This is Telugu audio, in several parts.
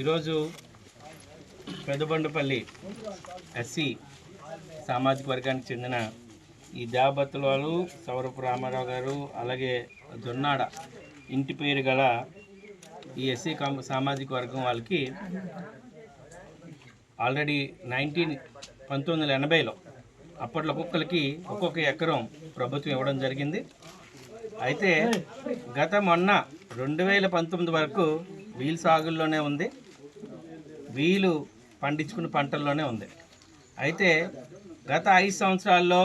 ఈరోజు పెదబండపల్లి ఎస్సీ సామాజిక వర్గానికి చెందిన ఈ దేవబత్తుల వాళ్ళు సౌరపు రామారావు గారు అలాగే దొన్నాడ ఇంటి పేరు గల ఈ ఎస్సీ సామాజిక వర్గం వాళ్ళకి ఆల్రెడీ నైన్టీన్ పంతొమ్మిది వందల ఎనభైలో అప్పట్లో ఒక్కొక్కరికి ఒక్కొక్క ఎకరం ప్రభుత్వం ఇవ్వడం జరిగింది. అయితే గత మొన్న రెండు వేల పంతొమ్మిది వరకు వీల్ సాగుల్లోనే ఉంది. వీలు పండించుకున్న పంటల్లోనే ఉంది. అయితే గత ఐదు సంవత్సరాల్లో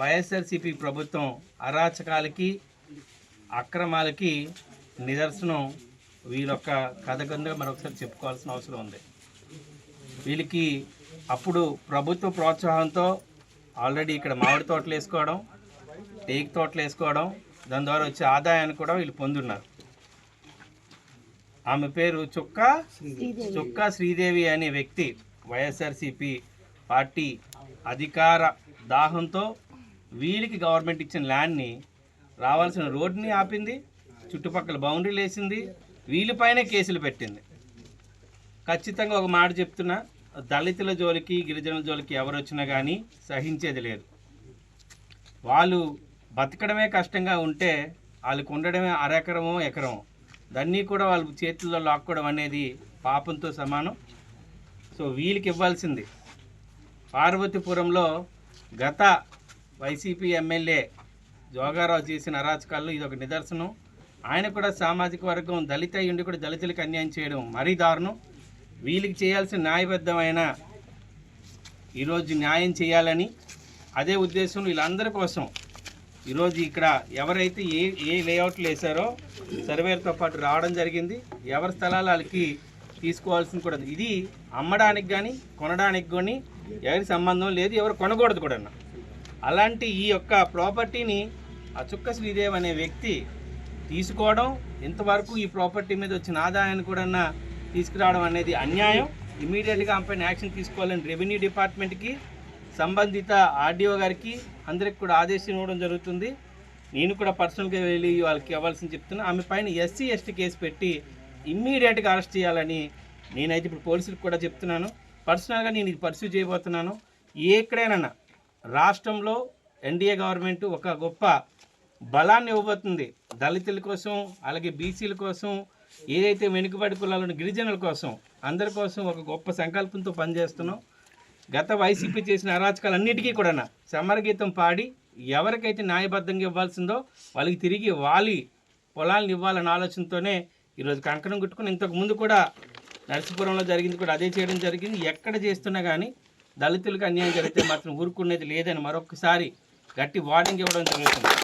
వైఎస్ఆర్సీపీ ప్రభుత్వం అరాచకాలకి అక్రమాలకి నిదర్శనం వీళ్ళొక్క కథ కింద మరొకసారి చెప్పుకోవాల్సిన అవసరం ఉంది. వీళ్ళకి అప్పుడు ప్రభుత్వ ప్రోత్సాహంతో ఆల్రెడీ ఇక్కడ మామిడి తోటలు వేసుకోవడం టేక్ తోటలు వేసుకోవడం దాని ద్వారా వచ్చే ఆదాయాన్ని కూడా వీళ్ళు పొందున్నారు. ఆమె పేరు చుక్క చుక్క శ్రీదేవి అనే వ్యక్తి వైఎస్ఆర్సిపి పార్టీ అధికార దాహంతో వీళ్ళకి గవర్నమెంట్ ఇచ్చిన ల్యాండ్ని రావాల్సిన రోడ్ని ఆపింది చుట్టుపక్కల బౌండరీలు వేసింది వీళ్ళపైనే కేసులు పెట్టింది. ఖచ్చితంగా ఒక మాట చెప్తున్నా దళితుల జోలికి గిరిజనుల జోలికి ఎవరు వచ్చినా కానీ సహించేది లేదు. వాళ్ళు బతకడమే కష్టంగా ఉంటే వాళ్ళకు ఉండడమే అరెకరమో ఎకరమో. దాన్ని కూడా వాళ్ళ చేతుల్లో లాక్కోవడం అనేది పాపంతో సమానం. సో వీళ్ళకి ఇవ్వాల్సింది పార్వతీపురంలో గత వైసీపీ ఎమ్మెల్యే జోగారావు చేసిన అరాచకాల్లో ఇది ఒక నిదర్శనం. ఆయన కూడా సామాజిక వర్గం దళిత ఉండి కూడా దళితులకు అన్యాయం చేయడం మరీ దారుణం. వీళ్ళకి చేయాల్సిన న్యాయబద్ధమైన ఈరోజు న్యాయం చేయాలని అదే ఉద్దేశం వీళ్ళందరి కోసం ఈరోజు ఇక్కడ ఎవరైతే ఏ ఏ లేఅవుట్లు వేశారో సర్వేర్తో పాటు రావడం జరిగింది. ఎవరి స్థలాలు వాళ్ళకి తీసుకోవాల్సింది కూడా ఇది అమ్మడానికి కానీ కొనడానికి కానీ ఎవరి సంబంధం లేదు. ఎవరు కొనకూడదు కూడా అలాంటి ఈ యొక్క ప్రాపర్టీని అచుక్క శ్రీదేవ్ అనే వ్యక్తి తీసుకోవడం ఇంతవరకు ఈ ప్రాపర్టీ మీద వచ్చిన ఆదాయాన్ని కూడా తీసుకురావడం అనేది అన్యాయం. ఇమీడియట్గా ఆమెపైన యాక్షన్ తీసుకోవాలని రెవెన్యూ డిపార్ట్మెంట్కి సంబంధిత ఆర్డీఓ గారికి అందరికి కూడా ఆదేశం ఇవ్వడం జరుగుతుంది. నేను కూడా పర్సనల్గా వెళ్ళి వాళ్ళకి ఇవ్వాల్సింది చెప్తున్నా. ఆమె పైన ఎస్సీ ఎస్టీ కేసు పెట్టి ఇమ్మీడియట్గా అరెస్ట్ చేయాలని నేనైతే ఇప్పుడు పోలీసులకు కూడా చెప్తున్నాను. పర్సనల్గా నేను ఇది పర్సూ చేయబోతున్నాను. ఎక్కడైనా రాష్ట్రంలో ఎన్డీఏ గవర్నమెంట్ ఒక గొప్ప బలాన్ని ఇవ్వబోతుంది. దళితుల కోసం అలాగే బీసీల కోసం ఏదైతే వెనుకబడి కులాలను గిరిజనుల కోసం అందరి కోసం ఒక గొప్ప సంకల్పంతో పనిచేస్తున్నాం. గత వైసీపీ చేసిన అరాచకాలన్నిటికీ కూడా సమరగీతం పాడి ఎవరికైతే న్యాయబద్ధంగా ఇవ్వాల్సిందో వాళ్ళకి తిరిగి వాలి పొలాలను ఇవ్వాలన్న ఆలోచనతోనే ఈరోజు కంకణం కుట్టుకుని ఇంతకు ముందు కూడా నరసీపురంలో జరిగింది కూడా అదే చేయడం జరిగింది. ఎక్కడ చేస్తున్నా కానీ దళితులకు అన్యాయం జరిగితే మాత్రం ఊరుకునేది లేదని మరొకసారి గట్టి వార్నింగ్ ఇవ్వడం జరుగుతుంది.